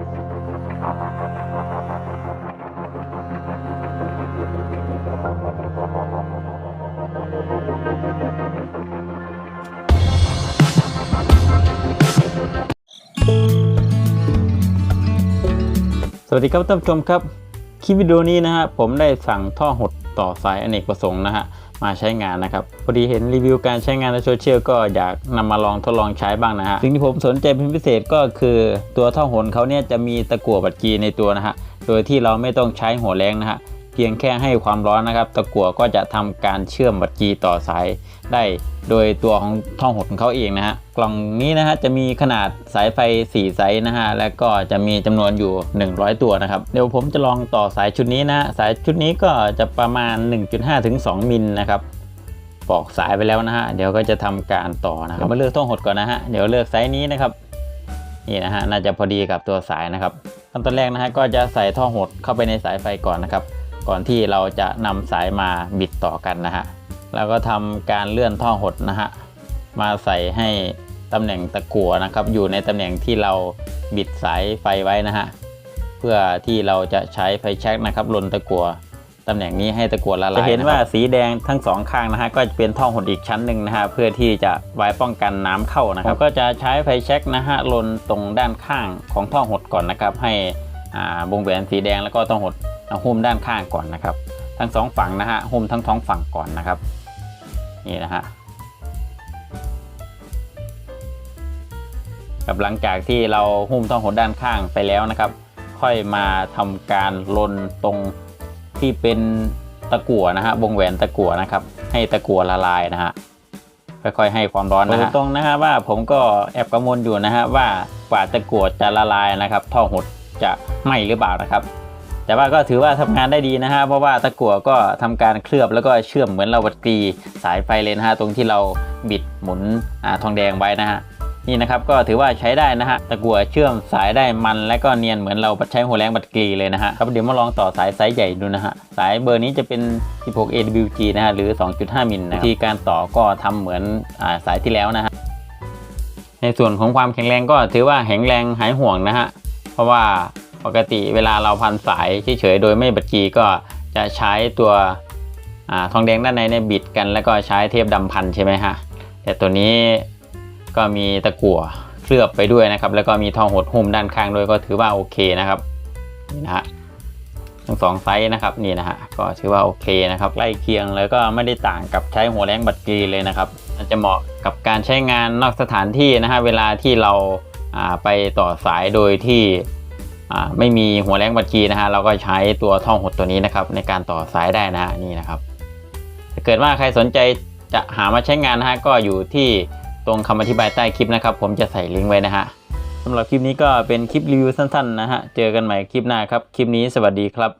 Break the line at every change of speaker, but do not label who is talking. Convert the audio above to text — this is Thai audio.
สวัสดีครับท่านผู้ชมครับ คลิปวิดีโอนี้นะฮะผมได้สั่งท่อหด ต่อสายอเนกประสงค์นะฮะมาใช้งานนะครับ พอดีเห็นรีวิวการใช้งานในโซเชียลก็อยากนำมาลองทดลองใช้บ้างนะฮะสิ่งที่ผมสนใจเป็นพิเศษก็คือตัวท่อหนเขาเนี่ยจะมีตะกั่วบัดกีในตัวนะฮะโดยที่เราไม่ต้องใช้หัวแรงนะฮะ พียงแค่ให้ความร้อนนะครับ ตะกั่วก็จะทำการเชื่อมบัดกีต่อสายได้โดยตัวของท่อหดของเขาเองนะฮะกล่องนี้นะฮะจะมีขนาดสายไฟ4ไซส์นะฮะและก็จะมีจำนวนอยู่ 100 ตัวนะครับเดี๋ยวผมจะลองต่อสายชุดนี้นะสายชุดนี้ก็จะประมาณ 1.5ถึง2มิลนะครับปอกสายไปแล้วนะฮะเดี๋ยวก็จะทำการต่อนะครับมาเลือกท่อหดก่อนนะฮะเดี๋ยวเลือกไซส์นี้นะครับนี่นะฮะน่าจะพอดีกับตัวสายนะครับขั้นตอนแรกนะฮะก็จะใส่ท่อหดเข้าไปในสายไฟก่อนนะครับ ก่อนที่เราจะนำสายมาบิดต่อกันนะฮะแล้วก็ทำการเลื่อนท่อหดนะฮะมาใส่ให้ตำแหน่งตะกั่วนะครับ อยู่ในตำแหน่งที่เราบิดสายไฟไว้นะฮะเพื่อที่เราจะใช้ไฟแช็กนะครับลนตะกั่วตำแหน่งนี้ให้ตะกั่วละลายจะเห็นว่าสีแดงทั้งสองข้างนะฮะก็จะเป็นท่อหดอีกชั้นหนึ่งนะฮะเพื่อที่จะไว้ป้องกันน้ำเข้านะครับ ก็จะใช้ไฟแช็กนะฮะลนตรงด้านข้างของท่อหดก่อนนะครับ ให้อ่าวงแหวนสีแดงแล้วก็ท่อหด เราหุ้มด้านข้างก่อนนะครับ ทั้งสองฝั่งนะฮะหุ้มทั้งท้องฝั่งก่อนนะครับนี่นะฮะกับหลังจากที่เราหุ้มท่อหดด้านข้างไปแล้วนะครับ ค่อยมาทำการลนตรงที่เป็นตะกั่วนะฮะวงแหวนตะกั่วนะครับ ให้ตะกั่วละลายนะฮะค่อยๆให้ความร้อนนะฮะตรงนะฮะว่าผมก็แอบกังวลอยู่นะฮะว่ากว่าตะกั่วจะละลายนะครับท่อหดจะไหม้หรือเปล่านะครับ แต่ว่าก็ถือว่าทำงานได้ดีนะฮะเพราะว่าตะกั่วก็ทำการเคลือบแล้วก็เชื่อมเหมือนเราวัดกรีสายไฟเลยนะฮะตรงที่เราบิดหมุนอาทองแดงไว้นะฮะนี่นะครับก็ถือว่าใช้ได้นะฮะตะกั่วเชื่อมสายได้มันและก็เนียนเหมือนเราใช้หัวแรงบัดกรีเลยนะฮะครับเดี๋ยวมาลองต่อสายไซส์ใหญ่ดูนะฮะสายเบอร์นี้จะเป็น 16 AWG นะฮะหรือ 2.5 มิลนะวิธีการต่อก็ทำเหมือนอาสายที่แล้วนะฮะในส่วนของความแข็งแรงก็ถือว่าแข็งแรงหายห่วงนะฮะเพราะว่า ปกติเวลาเราพันสายเฉยๆโดยไม่บัดกีก็จะใช้ตัวอทองแดงด้านในเนี่ยบิดกัน แล้วก็ใช้เทปดำพันใช่ไหมฮะแต่ตัวนี้ก็มีตะกั่วเคลือบไปด้วยนะครับ แล้วก็มีทองหดหุ้มด้านข้างด้วยก็ถือว่าโอเคนะครับนี่นะฮะทั้งสองไซส์นะครับนี่นะฮะก็ถือว่าโอเคนะครับใกล้เคียงแล้วก็ไม่ได้ต่างกับใช้หัวแรงบัดกีเลยนะครับมันจะเหมาะกับการใช้งานนอกสถานที่นะฮะเวลาที่เราไปต่อสายโดยที่ ไม่มีหัวแรงบัดกีนะฮะเราก็ใช้ตัวท่อหดตัวนี้นะครับในการต่อสายได้นะฮะนี่นะครับถ้าเกิดว่าใครสนใจจะหามาใช้งานนะฮะก็อยู่ที่ตรงคำอธิบายใต้คลิปนะครับ ผมจะใส่ลิงก์ไว้นะฮะสำหรับคลิปนี้ก็เป็นคลิปรีวิวสั้นๆนะฮะเจอกันใหม่คลิปหน้าครับ คลิปนี้สวัสดีครับ